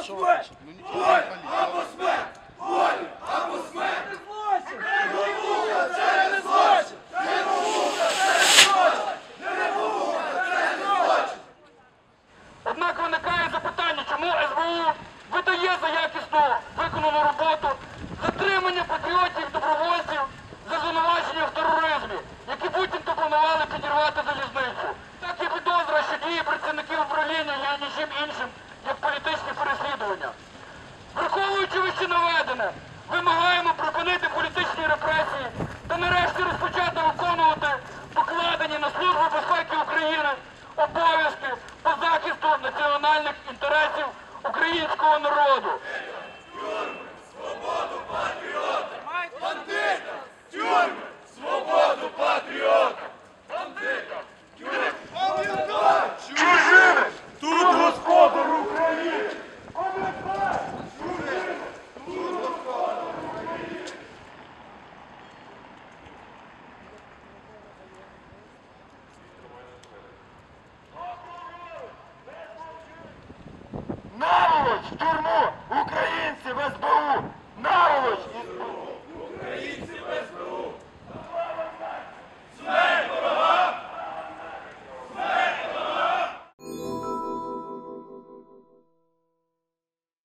або смерть! Воль або смерть! Воль або смерть! Це не злочин! Однак виникає запитання, чому СБУ видає за якісно виконану роботу затримання патріотів добровольців за в тероризмі, які буцімто планували підірвати залізницю. Так є підозра, що дії працівників управління є нічим іншим, як політичні переслідування. Враховуючи вище наведене, вимагаємо припинити політичні репресії та нарешті розпочати виконувати покладені на Службу безпеки України обов'язки по захисту національних інтересів українського народу. Наволоч в тюрму!